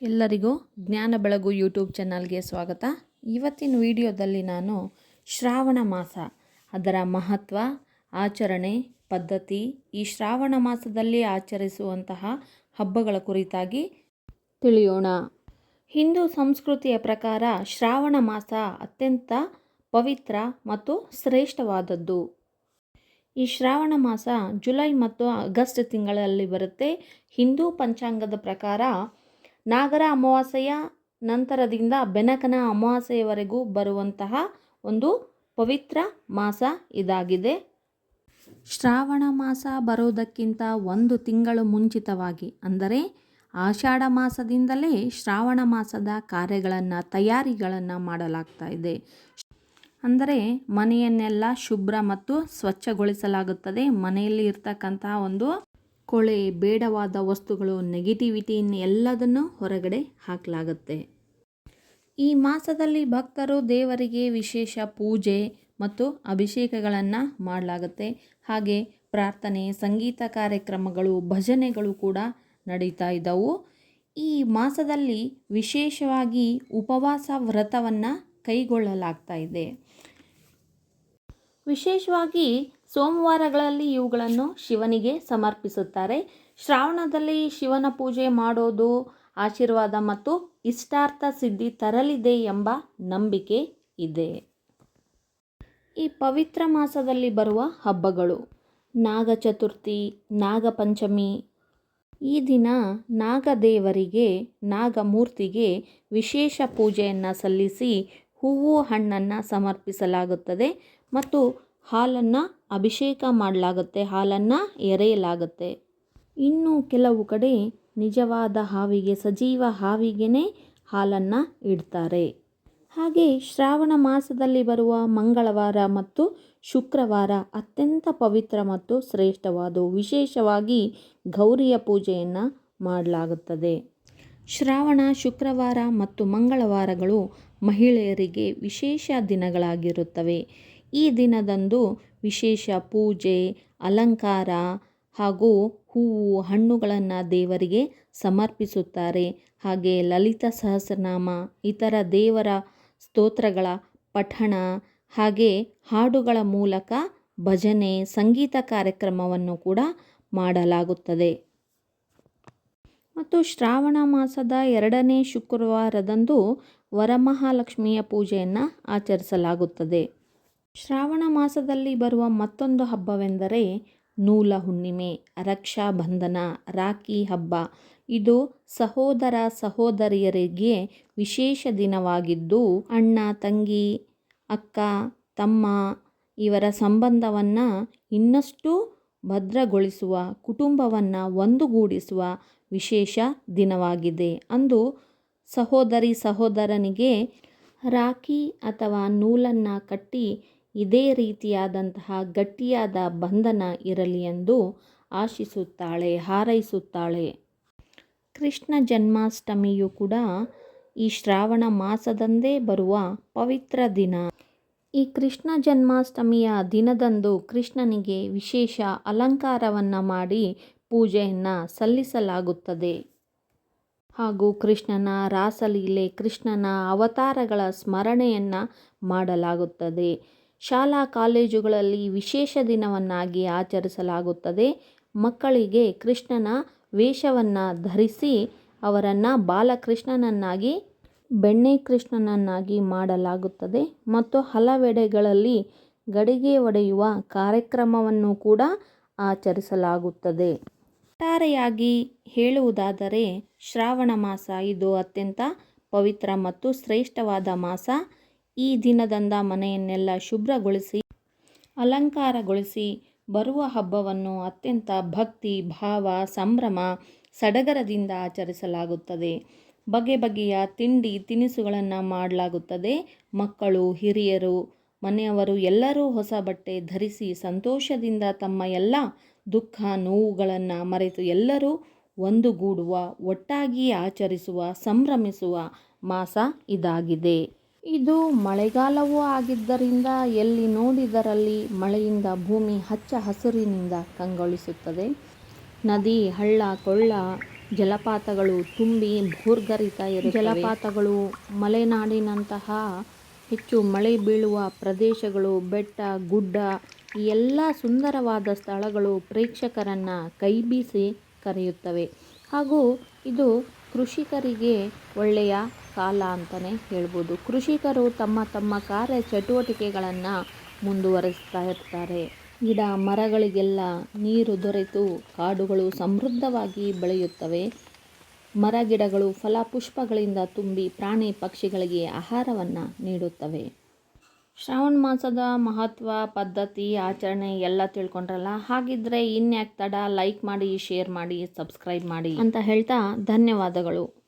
ಎಲ್ಲರಿಗೂ ಜ್ಞಾನ ಬೆಳಗು ಯೂಟ್ಯೂಬ್ ಚಾನಲ್ಗೆ ಸ್ವಾಗತ. ಇವತ್ತಿನ ವಿಡಿಯೋದಲ್ಲಿ ನಾನು ಶ್ರಾವಣ ಮಾಸ, ಅದರ ಮಹತ್ವ, ಆಚರಣೆ, ಪದ್ಧತಿ ಈ ಶ್ರಾವಣ ಮಾಸದಲ್ಲಿ ಆಚರಿಸುವಂತಹ ಹಬ್ಬಗಳ ಕುರಿತಾಗಿ ತಿಳಿಯೋಣ. ಹಿಂದೂ ಸಂಸ್ಕೃತಿಯ ಪ್ರಕಾರ ಶ್ರಾವಣ ಮಾಸ ಅತ್ಯಂತ ಪವಿತ್ರ ಮತ್ತು ಶ್ರೇಷ್ಠವಾದದ್ದು. ಈ ಶ್ರಾವಣ ಮಾಸ ಜುಲೈ ಮತ್ತು ಆಗಸ್ಟ್ ತಿಂಗಳಲ್ಲಿ ಬರುತ್ತೆ. ಹಿಂದೂ ಪಂಚಾಂಗದ ಪ್ರಕಾರ ನಾಗರ ಅಮಾವಾಸ್ಯೆಯ ನಂತರದಿಂದ ಬೆನಕನ ಅಮಾವಾಸ್ಯೆಯವರೆಗೂ ಬರುವಂತಹ ಒಂದು ಪವಿತ್ರ ಮಾಸ ಇದಾಗಿದೆ. ಶ್ರಾವಣ ಮಾಸ ಬರೋದಕ್ಕಿಂತ ಒಂದು ತಿಂಗಳು ಮುಂಚಿತವಾಗಿ, ಅಂದರೆ ಆಷಾಢ ಮಾಸದಿಂದಲೇ ಶ್ರಾವಣ ಮಾಸದ ಕಾರ್ಯಗಳನ್ನು, ತಯಾರಿಗಳನ್ನು ಮಾಡಲಾಗ್ತಾ ಇದೆ. ಅಂದರೆ ಮನೆಯನ್ನೆಲ್ಲ ಶುಭ್ರ ಮತ್ತು ಸ್ವಚ್ಛಗೊಳಿಸಲಾಗುತ್ತದೆ. ಮನೆಯಲ್ಲಿ ಇರ್ತಕ್ಕಂತಹ ಒಂದು ಕೊಳೆ, ಬೇಡವಾದ ವಸ್ತುಗಳು ನೆಗೆಟಿವಿಟಿಯನ್ನು ಎಲ್ಲದನ್ನು ಹೊರಗಡೆ ಹಾಕಲಾಗುತ್ತೆ. ಈ ಮಾಸದಲ್ಲಿ ಭಕ್ತರು ದೇವರಿಗೆ ವಿಶೇಷ ಪೂಜೆ ಮತ್ತು ಅಭಿಷೇಕಗಳನ್ನು ಮಾಡಲಾಗುತ್ತೆ. ಹಾಗೆ ಪ್ರಾರ್ಥನೆ, ಸಂಗೀತ ಕಾರ್ಯಕ್ರಮಗಳು, ಭಜನೆಗಳು ಕೂಡ ನಡೀತಾ ಇದ್ದವು. ಈ ಮಾಸದಲ್ಲಿ ವಿಶೇಷವಾಗಿ ಉಪವಾಸ ವ್ರತವನ್ನು ಕೈಗೊಳ್ಳಲಾಗ್ತಾ ಇದೆ. ವಿಶೇಷವಾಗಿ ಸೋಮವಾರಗಳಲ್ಲಿ ಇವುಗಳನ್ನು ಶಿವನಿಗೆ ಸಮರ್ಪಿಸುತ್ತಾರೆ. ಶ್ರಾವಣದಲ್ಲಿ ಶಿವನ ಪೂಜೆ ಮಾಡೋದು ಆಶೀರ್ವಾದ ಮತ್ತು ಇಷ್ಟಾರ್ಥ ಸಿದ್ಧಿ ತರಲಿದೆ ಎಂಬ ನಂಬಿಕೆ ಇದೆ. ಈ ಪವಿತ್ರ ಮಾಸದಲ್ಲಿ ಬರುವ ಹಬ್ಬಗಳು ನಾಗ ಚತುರ್ಥಿ ನಾಗಪಂಚಮಿ. ಈ ದಿನ ನಾಗದೇವರಿಗೆ, ನಾಗಮೂರ್ತಿಗೆ ವಿಶೇಷ ಪೂಜೆಯನ್ನು ಸಲ್ಲಿಸಿ ಹೂವು ಹಣ್ಣನ್ನು ಸಮರ್ಪಿಸಲಾಗುತ್ತದೆ ಮತ್ತು ಹಾಲನ್ನು ಅಭಿಷೇಕ ಮಾಡಲಾಗುತ್ತೆ, ಹಾಲನ್ನು ಎರೆಯಲಾಗುತ್ತೆ. ಇನ್ನು ಕೆಲವು ಕಡೆ ನಿಜವಾದ ಹಾವಿಗೆ, ಸಜೀವ ಹಾವಿಗೆನೇ ಹಾಲನ್ನು ಇಡ್ತಾರೆ. ಹಾಗೆ ಶ್ರಾವಣ ಮಾಸದಲ್ಲಿ ಬರುವ ಮಂಗಳವಾರ ಮತ್ತು ಶುಕ್ರವಾರ ಅತ್ಯಂತ ಪವಿತ್ರ ಮತ್ತು ಶ್ರೇಷ್ಠವಾದವು ವಿಶೇಷವಾಗಿ ಗೌರಿಯ ಪೂಜೆಯನ್ನು ಮಾಡಲಾಗುತ್ತದೆ. ಶ್ರಾವಣ, ಶುಕ್ರವಾರ ಮತ್ತು ಮಂಗಳವಾರಗಳು ಮಹಿಳೆಯರಿಗೆ ವಿಶೇಷ ದಿನಗಳಾಗಿರುತ್ತವೆ. ಈ ದಿನದಂದು ವಿಶೇಷ ಪೂಜೆ, ಅಲಂಕಾರ ಹಾಗೂ ಹೂವು ಹಣ್ಣುಗಳನ್ನು ದೇವರಿಗೆ ಸಮರ್ಪಿಸುತ್ತಾರೆ. ಹಾಗೆ ಲಲಿತ ಸಹಸ್ರನಾಮ, ಇತರ ದೇವರ ಸ್ತೋತ್ರಗಳ ಪಠಣ ಹಾಗೆ ಹಾಡುಗಳ ಮೂಲಕ ಭಜನೆ, ಸಂಗೀತ ಕಾರ್ಯಕ್ರಮವನ್ನು ಕೂಡ ಮಾಡಲಾಗುತ್ತದೆ. ಮತ್ತು ಶ್ರಾವಣ ಮಾಸದ ಎರಡನೇ ಶುಕ್ರವಾರದಂದು ವರಮಹಾಲಕ್ಷ್ಮಿಯ ಪೂಜೆಯನ್ನು ಆಚರಿಸಲಾಗುತ್ತದೆ. ಶ್ರಾವಣ ಮಾಸದಲ್ಲಿ ಬರುವ ಮತ್ತೊಂದು ಹಬ್ಬವೆಂದರೆ ನೂಲ ಹುಣ್ಣಿಮೆ, ರಕ್ಷಾ ಬಂಧನ, ರಾಖಿ ಹಬ್ಬ. ಇದು ಸಹೋದರ ಸಹೋದರಿಯರಿಗೆ ವಿಶೇಷ ದಿನವಾಗಿದ್ದು, ಅಣ್ಣ, ತಂಗಿ, ಅಕ್ಕ, ತಮ್ಮ ಇವರ ಸಂಬಂಧವನ್ನು ಇನ್ನಷ್ಟು ಭದ್ರಗೊಳಿಸುವ, ಕುಟುಂಬವನ್ನು ಒಂದುಗೂಡಿಸುವ ವಿಶೇಷ ದಿನವಾಗಿದೆ ಅಂದು ಸಹೋದರಿ ಸಹೋದರನಿಗೆ ರಾಖಿ ಅಥವಾ ನೂಲನ್ನು ಕಟ್ಟಿ ಇದೇ ರೀತಿಯಾದಂತಹ ಗಟ್ಟಿಯಾದ ಬಂಧನ ಇರಲಿ ಎಂದು ಆಶಿಸುತ್ತಾಳೆ, ಹಾರೈಸುತ್ತಾಳೆ. ಕೃಷ್ಣ ಜನ್ಮಾಷ್ಟಮಿಯು ಕೂಡ ಈ ಶ್ರಾವಣ ಮಾಸದಂದೇ ಬರುವ ಪವಿತ್ರ ದಿನ. ಈ ಕೃಷ್ಣ ಜನ್ಮಾಷ್ಟಮಿಯ ದಿನದಂದು ಕೃಷ್ಣನಿಗೆ ವಿಶೇಷ ಅಲಂಕಾರವನ್ನು ಮಾಡಿ ಪೂಜೆಯನ್ನು ಸಲ್ಲಿಸಲಾಗುತ್ತದೆ. ಹಾಗೂ ಕೃಷ್ಣನ ರಾಸಲೀಲೆ, ಕೃಷ್ಣನ ಅವತಾರಗಳ ಸ್ಮರಣೆಯನ್ನು ಮಾಡಲಾಗುತ್ತದೆ. ಶಾಲಾ ಕಾಲೇಜುಗಳಲ್ಲಿ ವಿಶೇಷ ದಿನವನ್ನಾಗಿ ಆಚರಿಸಲಾಗುತ್ತದೆ. ಮಕ್ಕಳಿಗೆ ಕೃಷ್ಣನ ವೇಷವನ್ನು ಧರಿಸಿ ಅವರನ್ನು ಬಾಲಕೃಷ್ಣನನ್ನಾಗಿ, ಬೆಣ್ಣೆ ಕೃಷ್ಣನನ್ನಾಗಿ ಮಾಡಲಾಗುತ್ತದೆ ಮತ್ತು ಹಲವೆಡೆಗಳಲ್ಲಿ ಗಡಿಗೆ ಒಡೆಯುವ ಕಾರ್ಯಕ್ರಮವನ್ನು ಕೂಡ ಆಚರಿಸಲಾಗುತ್ತದೆ. ಒಟ್ಟಾರೆಯಾಗಿ ಹೇಳುವುದಾದರೆ ಶ್ರಾವಣ ಮಾಸ ಇದು ಅತ್ಯಂತ ಪವಿತ್ರ ಮತ್ತು ಶ್ರೇಷ್ಠವಾದ ಮಾಸ. ಈ ದಿನದಂದ ಮನೆಯನ್ನೆಲ್ಲ ಶುಭ್ರಗೊಳಿಸಿ, ಅಲಂಕಾರಗೊಳಿಸಿ ಬರುವ ಹಬ್ಬವನ್ನು ಅತ್ಯಂತ ಭಕ್ತಿ, ಭಾವ, ಸಂಭ್ರಮ, ಸಡಗರದಿಂದ ಆಚರಿಸಲಾಗುತ್ತದೆ. ಬಗೆ ಬಗೆಯ ತಿಂಡಿ ತಿನಿಸುಗಳನ್ನು ಮಾಡಲಾಗುತ್ತದೆ. ಮಕ್ಕಳು, ಹಿರಿಯರು, ಮನೆಯವರು ಎಲ್ಲರೂ ಹೊಸ ಬಟ್ಟೆ ಧರಿಸಿ ಸಂತೋಷದಿಂದ ತಮ್ಮ ಎಲ್ಲ ದುಃಖ, ನೋವುಗಳನ್ನು ಮರೆತು ಎಲ್ಲರೂ ಒಂದುಗೂಡುವ, ಒಟ್ಟಾಗಿ ಆಚರಿಸುವ, ಸಂಭ್ರಮಿಸುವ ಮಾಸ ಇದಾಗಿದೆ. ಇದು ಮಳೆಗಾಲವೂ ಆಗಿದ್ದರಿಂದ ಎಲ್ಲಿ ನೋಡಿದರಲ್ಲಿ ಮಳೆಯಿಂದ ಭೂಮಿ ಹಚ್ಚ ಹಸಿರಿನಿಂದ ಕಂಗೊಳಿಸುತ್ತದೆ. ನದಿ, ಹಳ್ಳ, ಕೊಳ್ಳ, ಜಲಪಾತಗಳು ತುಂಬಿ ಭೂರ್ಗರಿತ ಇರುತ್ತವೆ. ಜಲಪಾತಗಳು ಮಲೆನಾಡಿನಂತಹ ಹೆಚ್ಚು ಮಳೆ ಬೀಳುವ ಪ್ರದೇಶಗಳು, ಬೆಟ್ಟ, ಗುಡ್ಡ, ಈ ಎಲ್ಲ ಸುಂದರವಾದ ಸ್ಥಳಗಳು ಪ್ರೇಕ್ಷಕರನ್ನು ಕೈಬೀಸಿ ಕರೆಯುತ್ತವೆ. ಹಾಗೂ ಇದು ಕೃಷಿಕರಿಗೆ ಒಳ್ಳೆಯ ಕಾಲ ಅಂತಲೇ ಹೇಳ್ಬೋದು. ಕೃಷಿಕರು ತಮ್ಮ ತಮ್ಮ ಕಾರ್ಯ ಚಟುವಟಿಕೆಗಳನ್ನು ಮುಂದುವರಿಸ್ತಾ ಇರ್ತಾರೆ. ಗಿಡ, ಮರಗಳಿಗೆಲ್ಲ ನೀರು ದೊರೆತು ಕಾಡುಗಳು ಸಮೃದ್ಧವಾಗಿ ಬೆಳೆಯುತ್ತವೆ. ಮರಗಿಡಗಳು ಫಲ ಫಲಪುಷ್ಪಗಳಿಂದ ತುಂಬಿ ಪ್ರಾಣಿ ಪಕ್ಷಿಗಳಿಗೆ ಆಹಾರವನ್ನು ನೀಡುತ್ತವೆ. ಶ್ರಾವಣ ಮಾಸದ ಮಹತ್ವ, ಪದ್ಧತಿ, ಆಚರಣೆ ಎಲ್ಲ ತಿಳ್ಕೊಂಡ್ರಲ್ಲ? ಹಾಗಿದ್ರೆ ಇನ್ಯಾಕೆ ತಡ? ಲೈಕ್ ಮಾಡಿ ಶೇರ್ ಮಾಡಿ ಸಬ್ಸ್ಕ್ರೈಬ್ ಮಾಡಿ ಅಂತ ಹೇಳ್ತಾ ಧನ್ಯವಾದಗಳು.